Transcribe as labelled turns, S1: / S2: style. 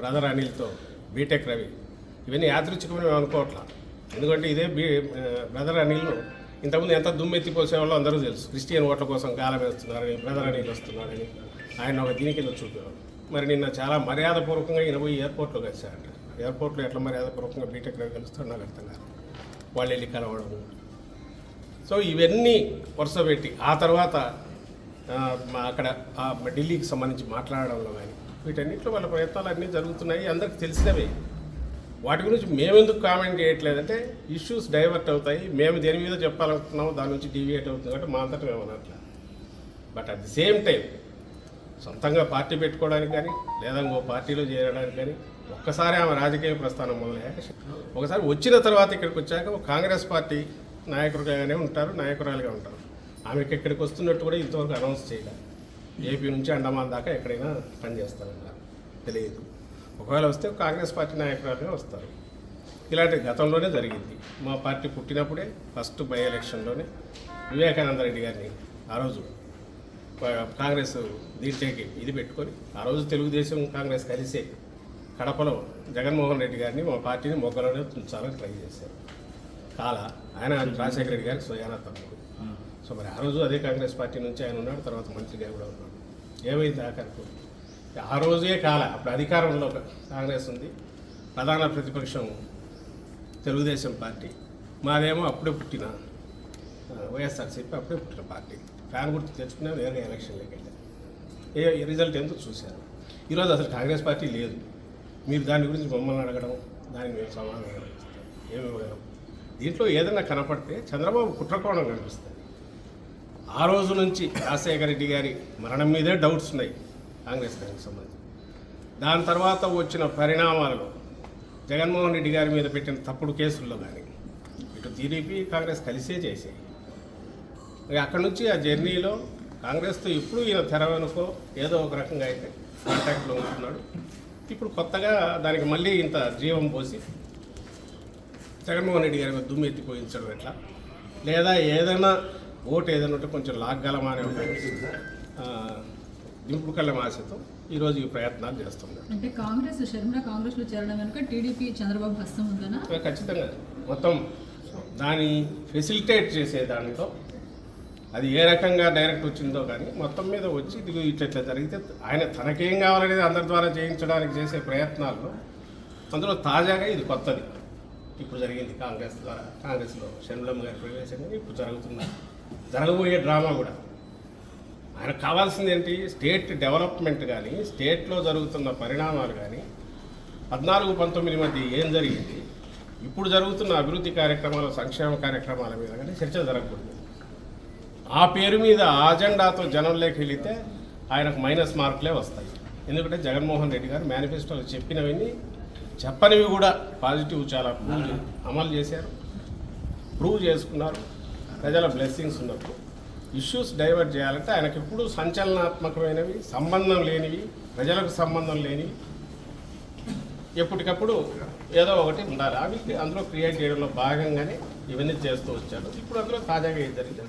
S1: Brother అనిల్తో BTech Ravi. ఇవన్నీ యాదృచ్ఛికమైన అనుకోవట్లా. ఎందుకంటే ఇదే బీ బ్రదర్ అనిల్ను ఇంతకుముందు ఎంత దుమ్మెత్తిపోసేవాళ్ళో అందరూ తెలుసు. క్రిస్టియన్ ఓట్ల కోసం గాలం వేస్తున్నారని బ్రదర్ అనిల్ వస్తున్నారని ఆయన ఒక దీనికి కింద చూపేవారు. మరి నిన్న చాలా మర్యాదపూర్వకంగా ఈయన పోయి ఎయిర్పోర్ట్లో కలిశారంట. ఎయిర్పోర్ట్లో ఎట్లా మర్యాదపూర్వకంగా బీటెక్ రవి కలుస్తాడు నాకు అర్థం కాదు. వాళ్ళు వెళ్ళి కలవడం. సో ఇవన్నీ వరుస పెట్టి ఆ తర్వాత మా అక్కడ ఢిల్లీకి సంబంధించి మాట్లాడడంలో కానీ వీటన్నింటిలో వాళ్ళ ప్రయత్నాలు అన్నీ జరుగుతున్నాయి అందరికి తెలిసినవే. వాటి గురించి మేమెందుకు కామెంట్ చేయట్లేదంటే ఇష్యూస్ డైవర్ట్ అవుతాయి. మేము దేని మీద చెప్పాలనుకుంటున్నాము దాని నుంచి డీవియేట్ అవుతుంది కాబట్టి మా అంతటా మేము అనట్లేదు but at the same time సొంతంగా పార్టీ పెట్టుకోవడానికి కానీ లేదా ఇంకో పార్టీలో చేరడానికి కానీ ఒక్కసారి ఆమె రాజకీయ ప్రస్థానం మొదలయ్యాక ఒకసారి వచ్చిన తర్వాత ఇక్కడికి వచ్చాక ఒక కాంగ్రెస్ పార్టీ నాయకుడిగానే ఉంటారు నాయకురాలుగా ఉంటారు. ఆమెకి ఇక్కడికి వస్తున్నట్టు కూడా ఇంతవరకు అనౌన్స్ చేయలేదు ఏపీ నుంచి అండమాన్ దాకా ఎక్కడైనా పనిచేస్తారన్నారు తెలియదు. ఒకవేళ వస్తే కాంగ్రెస్ పార్టీ నాయకురాలుగా వస్తారు. ఇలాంటి గతంలోనే జరిగింది. మా పార్టీ పుట్టినప్పుడే ఫస్ట్ బై ఎలక్షన్లోనే వివేకానంద రెడ్డి గారిని ఆ రోజు కాంగ్రెస్ దీంట్లోకి ఇది పెట్టుకొని ఆ రోజు తెలుగుదేశం కాంగ్రెస్ కలిసే కడపలో జగన్మోహన్ రెడ్డి గారిని మా పార్టీని మొగ్గలోనే ఉంచాలని ట్రై చేశారు. కాల ఆయన రాజశేఖర రెడ్డి గారికి స్వయాన తమ్ముడు. సో మరి ఆ రోజు అదే కాంగ్రెస్ పార్టీ నుంచి ఆయన ఉన్నాడు తర్వాత మంత్రిగా కూడా ఉన్నాడు ఏమైంది ఆఖరకు ఆ రోజే కాల అప్పుడు అధికారంలో కాంగ్రెస్ ఉంది ప్రధాన ప్రతిపక్షం తెలుగుదేశం పార్టీ. మాదేమో అప్పుడే పుట్టిన వైఎస్ఆర్సీపీ అప్పుడే పుట్టిన పార్టీ. ఫ్యాన్ గుర్తు తెచ్చుకున్నా వేరే ఎలక్షన్లోకి వెళ్ళారు. ఏ రిజల్ట్ ఎందుకు చూశారు? ఈరోజు అసలు కాంగ్రెస్ పార్టీ లేదు. మీరు దాని గురించి మమ్మల్ని అడగడం దానికి మేము సమాధానం ఇస్తాం. ఏమి ఇవ్వగలం దీంట్లో ఏదైనా కనపడితే చంద్రబాబు కుట్రకోణం కనిపిస్తుంది ఆ రోజు నుంచి రాజశేఖర రెడ్డి గారి మరణం మీదే డౌట్స్ ఉన్నాయి కాంగ్రెస్ దానికి సంబంధించి. దాని తర్వాత వచ్చిన పరిణామాలలో జగన్మోహన్ రెడ్డి గారి మీద పెట్టిన తప్పుడు కేసుల్లో కానీ ఇటు టీడీపీ కాంగ్రెస్ కలిసే చేసాయి ఇక అక్కడ నుంచి ఆ జర్నీలో కాంగ్రెస్తో ఇప్పుడు ఈయన తెర వెనుకో ఏదో ఒక రకంగా అయితే కాంటాక్ట్లో ఉంటున్నాడు. ఇప్పుడు కొత్తగా దానికి మళ్ళీ ఇంత జీవం పోసి జగన్మోహన్ రెడ్డి గారి మీద దుమ్మెత్తిపోయించడం ఎట్లా? లేదా ఏదైనా ఓటు ఏదైనా ఉంటే కొంచెం లాగ్గలమా అనే ఒక ఆ, దింపుడు కళ్ళ ఆశతో ఈరోజు ఈ ప్రయత్నాలు చేస్తున్నారు
S2: అంటే కాంగ్రెస్ షర్మిల కాంగ్రెస్లో చేరడం వెనుక టీడీపీ చంద్రబాబు హస్తం ఉందనా?
S1: ఇక ఖచ్చితంగా. మొత్తం దాన్ని ఫెసిలిటేట్ చేసే దాంట్లో అది ఏ రకంగా డైరెక్ట్ వచ్చిందో కానీ మొత్తం మీద వచ్చి ఇది ఇట్లా జరిగితే ఆయన తనకేం కావాలనేది అందరి ద్వారా చేయించడానికి చేసే ప్రయత్నాల్లో అందులో తాజాగా ఇది కొత్తది. ఇప్పుడు జరిగింది కాంగ్రెస్ ద్వారా. కాంగ్రెస్లో షణ్ములమ్మ గారి ప్రవేశం కానీ ఇప్పుడు జరుగుతున్న జరగబోయే డ్రామా కూడా. ఆయనకు కావాల్సింది ఏంటి? స్టేట్ డెవలప్మెంట్ కానీ స్టేట్లో జరుగుతున్న పరిణామాలు కానీ పద్నాలుగు పంతొమ్మిది మధ్య ఏం జరిగింది? ఇప్పుడు జరుగుతున్న అభివృద్ధి కార్యక్రమాలు సంక్షేమ కార్యక్రమాల మీద కానీ చర్చ జరగకూడదు. ఆ పేరు మీద అజెండాతో జనంలోకి వెళితే ఆయనకు మైనస్ మార్కులే వస్తాయి. ఎందుకంటే జగన్మోహన్ రెడ్డి గారు మేనిఫెస్టోలో చెప్పినవన్నీ చెప్పనివి కూడా పాజిటివ్ చాలా ప్రూవ్ అమలు చేశారు. ప్రూవ్ చేసుకున్నారు. ప్రజల బ్లెస్సింగ్స్ ఉన్నప్పుడు ఇష్యూస్ డైవర్ట్ చేయాలంటే ఆయనకి ఎప్పుడు సంచలనాత్మకమైనవి సంబంధం లేనివి ప్రజలకు సంబంధం లేనివి ఎప్పటికప్పుడు ఏదో ఒకటి ఉండాలి. అవి అందులో క్రియేట్ చేయడంలో భాగంగానే ఇవన్నీ చేస్తూ వచ్చారు ఇప్పుడు అందులో తాజాగా ఏం జరిగింది?